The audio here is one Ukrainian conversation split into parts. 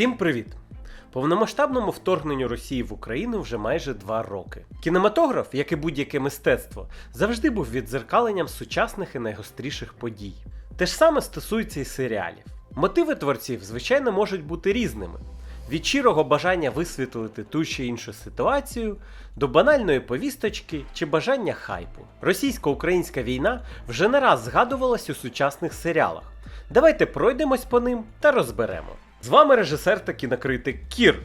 Всім привіт! Повномасштабному вторгненню Росії в Україну вже майже два роки. Кінематограф, як і будь-яке мистецтво, завжди був віддзеркаленням сучасних і найгостріших подій. Те ж саме стосується і серіалів. Мотиви творців, звичайно, можуть бути різними. Від щирого бажання висвітлити ту чи іншу ситуацію до банальної повісточки чи бажання хайпу. Російсько-українська війна вже не раз згадувалась у сучасних серіалах. Давайте пройдемось по ним та розберемо. З вами режисер та кінокритик Кір.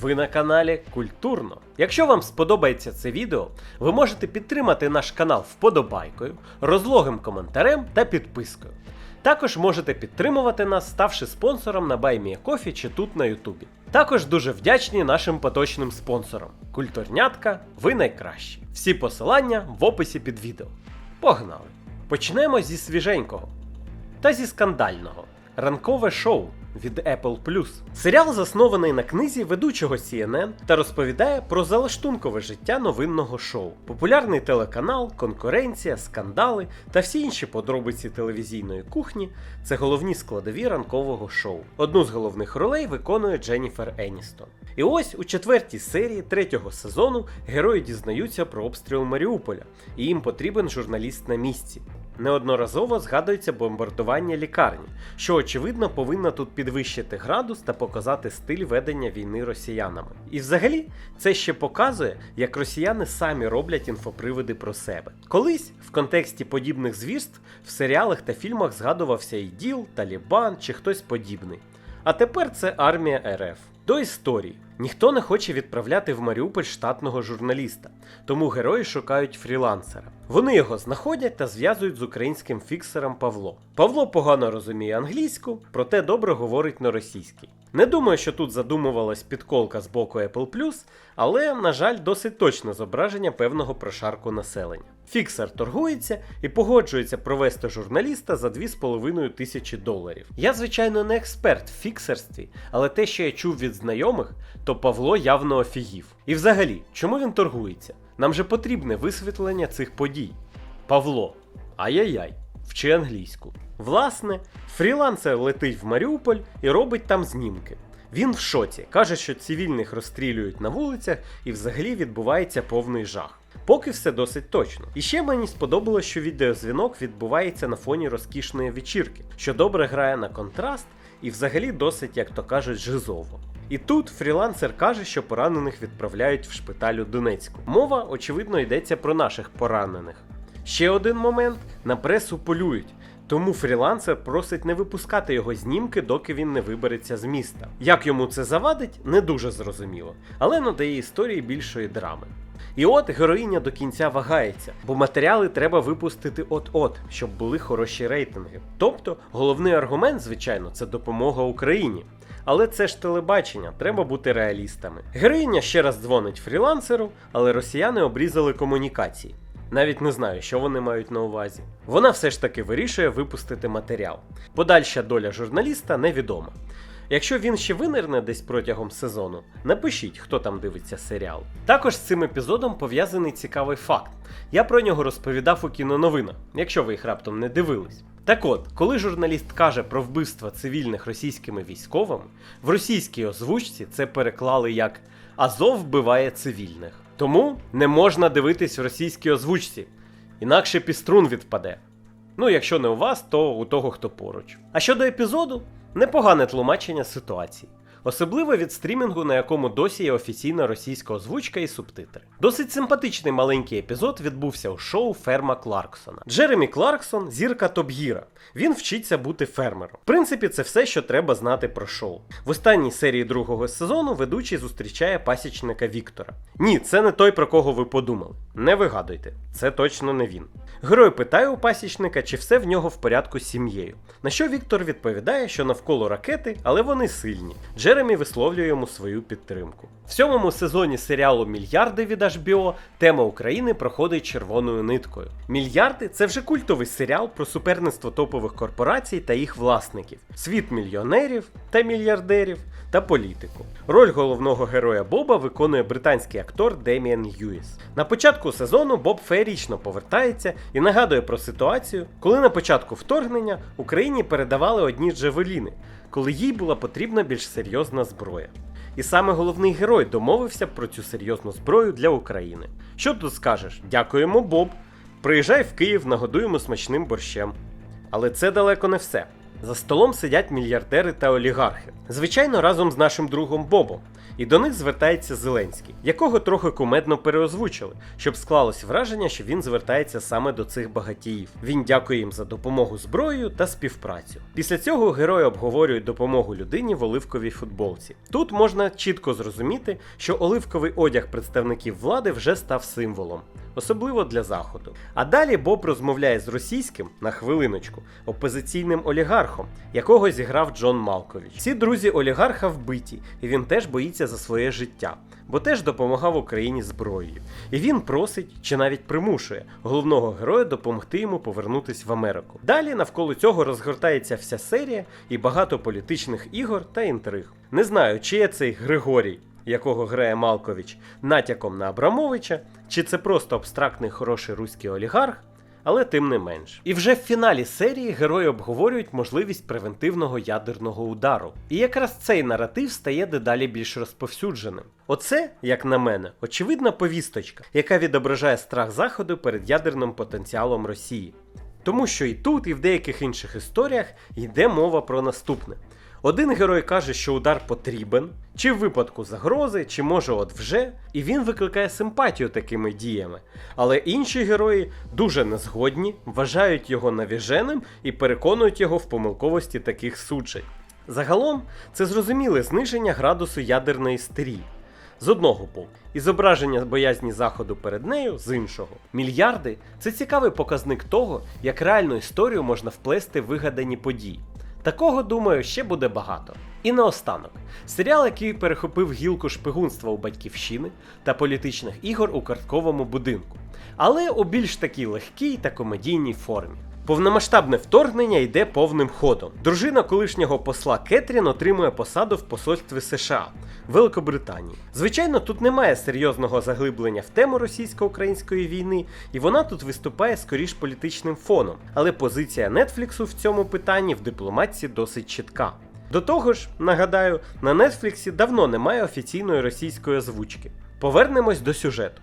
Ви на каналі Культурно. Якщо вам сподобається це відео, ви можете підтримати наш канал вподобайкою, розлогим коментарем та підпискою. Також можете підтримувати нас, ставши спонсором на BuyMeACoffee чи тут на Ютубі. Також дуже вдячні нашим поточним спонсорам. Культурнятка, ви найкращі. Всі посилання в описі під відео. Погнали! Почнемо зі свіженького та зі скандального. Ранкове шоу від Apple Серіал заснований на книзі ведучого CNN та розповідає про залаштункове життя новинного шоу, популярний телеканал, конкуренція, скандали та всі інші подробиці телевізійної кухні це головні складові ранкового шоу. Одну з головних ролей виконує Дженніфер Еністон. І ось у четвертій серії третього сезону герої дізнаються про обстріл Маріуполя, і їм потрібен журналіст на місці. Неодноразово згадується бомбардування лікарні, що очевидно повинно тут підвищити градус та показати стиль ведення війни росіянами. І взагалі це ще показує, як росіяни самі роблять інфоприводи про себе. Колись в контексті подібних звірств в серіалах та фільмах згадувався іділ, Талібан чи хтось подібний. А тепер це армія РФ. До історії. Ніхто не хоче відправляти в Маріуполь штатного журналіста, тому герої шукають фрілансера. Вони його знаходять та зв'язують з українським фіксером Павло. Павло погано розуміє англійську, проте добре говорить на російській. Не думаю, що тут задумувалась підколка з боку Apple але, на жаль, досить точне зображення певного прошарку населення. Фіксер торгується і погоджується провести журналіста за 2,5 тисячі доларів. Я, звичайно, не експерт в фіксерстві, але те, що я чув від знайомих, то Павло явно офігів. І взагалі, чому він торгується? Нам же потрібне висвітлення цих подій. Павло, ай-яй-яй, вчи англійську. Власне, фрілансер летить в Маріуполь і робить там знімки. Він в шоці, каже, що цивільних розстрілюють на вулицях і взагалі відбувається повний жах. Поки все досить точно. І ще мені сподобалось, що відеозвінок відбувається на фоні розкішної вечірки, що добре грає на контраст і взагалі досить, як то кажуть, жизово. І тут фрілансер каже, що поранених відправляють в шпиталь у Донецьку. Мова, очевидно, йдеться про наших поранених. Ще один момент: на пресу полюють. Тому фрілансер просить не випускати його знімки, доки він не вибереться з міста. Як йому це завадить, не дуже зрозуміло, але надає історії більшої драми. І от героїня до кінця вагається, бо матеріали треба випустити от-от, щоб були хороші рейтинги. Тобто, головний аргумент, звичайно, це допомога Україні. Але це ж телебачення, треба бути реалістами. Героїня ще раз дзвонить фрілансеру, але росіяни обрізали комунікації. Навіть не знаю, що вони мають на увазі. Вона все ж таки вирішує випустити матеріал. Подальша доля журналіста невідома. Якщо він ще винирне десь протягом сезону, напишіть, хто там дивиться серіал. Також з цим епізодом пов'язаний цікавий факт. Я про нього розповідав у кіноновинах, якщо ви їх раптом не дивились. Так от, коли журналіст каже про вбивство цивільних російськими військовими, в російській озвучці це переклали як Азов вбиває цивільних. Тому не можна дивитись в російській озвучці, інакше піструн відпаде. Ну, якщо не у вас, то у того, хто поруч. А щодо епізоду, непогане тлумачення ситуації. Особливо від стрімінгу, на якому досі є офіційна російська озвучка і субтитри. Досить симпатичний маленький епізод відбувся у шоу Ферма Кларксона. Джеремі Кларксон зірка Топ-Гіра. Він вчиться бути фермером. В принципі, це все, що треба знати про шоу. В останній серії другого сезону ведучий зустрічає пасічника Віктора. Ні, це не той, про кого ви подумали. Не вигадуйте, це точно не він. Герой питає у пасічника, чи все в нього в порядку з сім'єю. На що Віктор відповідає, що навколо ракети, але вони сильні. Джеремі висловлює йому свою підтримку. В сьомому сезоні серіалу Мільярди від HBO тема України проходить червоною ниткою. Мільярди це вже культовий серіал про суперництво топових корпорацій та їх власників, світ мільйонерів та мільярдерів та політику. Роль головного героя Боба виконує британський актор Деміан Юїс. На початку сезону Боб феєрічно повертається і нагадує про ситуацію, коли на початку вторгнення Україні передавали одні джавеліни. Коли їй була потрібна більш серйозна зброя. І саме головний герой домовився про цю серйозну зброю для України. Що тут скажеш? Дякуємо, Боб. Приїжджай в Київ, нагодуємо смачним борщем. Але це далеко не все. За столом сидять мільярдери та олігархи, звичайно, разом з нашим другом Бобом. І до них звертається Зеленський, якого трохи кумедно переозвучили, щоб склалось враження, що він звертається саме до цих багатіїв. Він дякує їм за допомогу зброєю та співпрацю. Після цього герої обговорюють допомогу людині в оливковій футболці. Тут можна чітко зрозуміти, що оливковий одяг представників влади вже став символом. Особливо для заходу. А далі Боб розмовляє з російським на хвилиночку опозиційним олігархом, якого зіграв Джон Малкович. Всі друзі олігарха вбиті, і він теж боїться за своє життя, бо теж допомагав Україні зброєю. І він просить чи навіть примушує головного героя допомогти йому повернутись в Америку. Далі навколо цього розгортається вся серія і багато політичних ігор та інтриг. Не знаю, чи є цей Григорій якого грає Малкович, натяком на Абрамовича, чи це просто абстрактний хороший руський олігарх, але тим не менш. І вже в фіналі серії герої обговорюють можливість превентивного ядерного удару. І якраз цей наратив стає дедалі більш розповсюдженим. Оце, як на мене, очевидна повісточка, яка відображає страх Заходу перед ядерним потенціалом Росії. Тому що і тут, і в деяких інших історіях йде мова про наступне. Один герой каже, що удар потрібен, чи в випадку загрози, чи може от вже, і він викликає симпатію такими діями. Але інші герої дуже незгодні, вважають його навіженим і переконують його в помилковості таких суджень. Загалом це зрозуміле зниження градусу ядерної істерії. З одного боку, і зображення боязні заходу перед нею з іншого. Мільярди це цікавий показник того, як реальну історію можна вплести в вигадані події. Такого, думаю, ще буде багато. І наостанок, серіал, який перехопив гілку шпигунства у батьківщини та політичних ігор у картковому будинку, але у більш такій легкій та комедійній формі. Повномасштабне вторгнення йде повним ходом. Дружина колишнього посла Кетрін отримує посаду в посольстві США Великобританії. Звичайно, тут немає серйозного заглиблення в тему російсько-української війни, і вона тут виступає скоріш політичним фоном. Але позиція Нетфліксу в цьому питанні в дипломатії досить чітка. До того ж, нагадаю, на Нетфліксі давно немає офіційної російської озвучки. Повернемось до сюжету.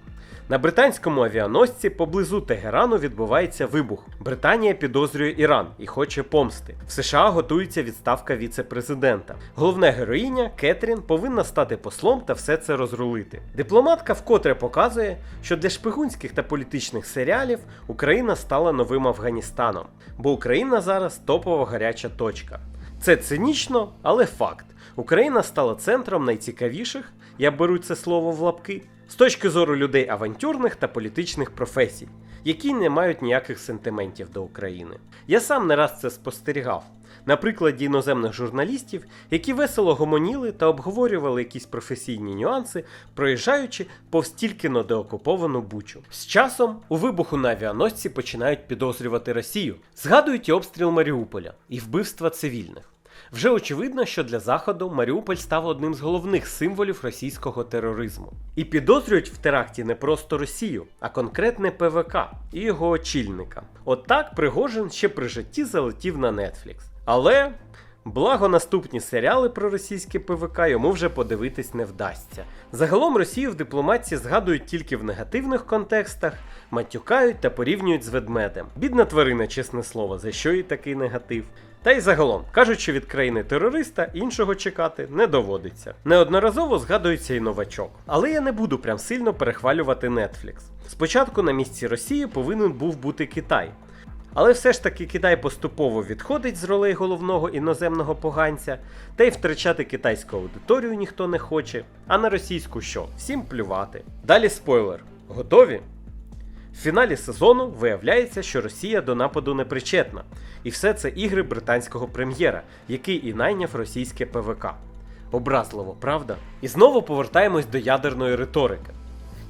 На британському авіаносці поблизу Тегерану відбувається вибух. Британія підозрює Іран і хоче помсти. В США готується відставка віце-президента. Головна героїня Кетрін повинна стати послом та все це розрулити. Дипломатка вкотре показує, що для шпигунських та політичних серіалів Україна стала новим Афганістаном, бо Україна зараз топова гаряча точка. Це цинічно, але факт. Україна стала центром найцікавіших, я беру це слово в лапки, з точки зору людей авантюрних та політичних професій, які не мають ніяких сентиментів до України. Я сам не раз це спостерігав. На прикладі іноземних журналістів, які весело гомоніли та обговорювали якісь професійні нюанси, проїжджаючи повз тільки на деокуповану бучу. З часом у вибуху на авіаносці починають підозрювати Росію, згадують і обстріл Маріуполя і вбивства цивільних. Вже очевидно, що для Заходу Маріуполь став одним з головних символів російського тероризму. І підозрюють в теракті не просто Росію, а конкретне ПВК і його очільника. От Пригожин ще при житті залетів на Netflix. Але. Благо наступні серіали про російське ПВК йому вже подивитись не вдасться. Загалом Росію в дипломатії згадують тільки в негативних контекстах, матюкають та порівнюють з ведмедем. Бідна тварина, чесне слово, за що їй такий негатив. Та й загалом кажуть, що від країни терориста іншого чекати не доводиться. Неодноразово згадується і новачок. Але я не буду прям сильно перехвалювати Netflix. Спочатку на місці Росії повинен був бути Китай. Але все ж таки Китай поступово відходить з ролей головного іноземного поганця, та й втрачати китайську аудиторію ніхто не хоче, а на російську що? Всім плювати. Далі спойлер. Готові? В фіналі сезону виявляється, що Росія до нападу не причетна, і все це ігри британського прем'єра, який і найняв російське ПВК. Образливо, правда? І знову повертаємось до ядерної риторики.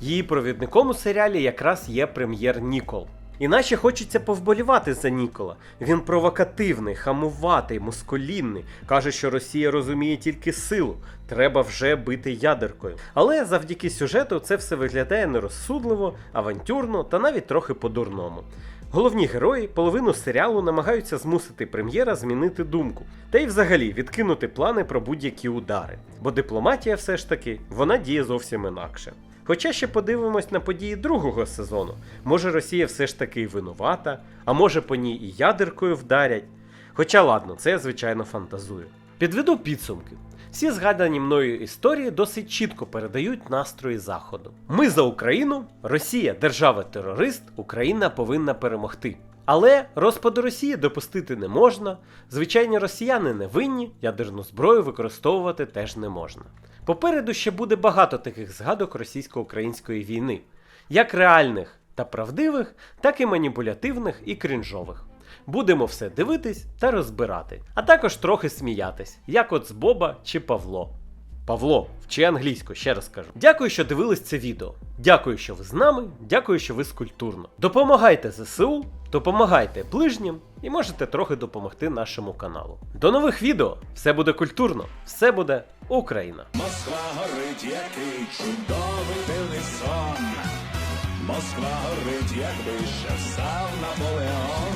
Її провідником у серіалі якраз є прем'єр Нікол. Іначе хочеться повболівати за Нікола. Він провокативний, хамуватий, москолінний. Каже, що Росія розуміє тільки силу, треба вже бити ядеркою. Але завдяки сюжету це все виглядає нерозсудливо, авантюрно та навіть трохи по-дурному. Головні герої половину серіалу намагаються змусити прем'єра змінити думку, та й взагалі відкинути плани про будь-які удари, бо дипломатія все ж таки вона діє зовсім інакше. Хоча ще подивимось на події другого сезону. Може Росія все ж таки винувата, а може по ній і ядеркою вдарять. Хоча ладно, це я звичайно фантазую. Підведу підсумки. Всі згадані мною історії досить чітко передають настрої Заходу. Ми за Україну, Росія держава-терорист, Україна повинна перемогти. Але розпаду Росії допустити не можна. Звичайні росіяни не винні, ядерну зброю використовувати теж не можна. Попереду ще буде багато таких згадок російсько-української війни, як реальних та правдивих, так і маніпулятивних і крінжових. Будемо все дивитись та розбирати, а також трохи сміятись, як от з Боба чи Павло. Павло, вчи англійську, ще раз кажу. Дякую, що дивились це відео. Дякую, що ви з нами. Дякую, що ви скульптурно. Допомагайте ЗСУ, допомагайте ближнім і можете трохи допомогти нашому каналу. До нових відео! Все буде культурно, все буде Україна! Москва горить, який чудовий дивний сон. Москва горить, якби ще встав Наполеон.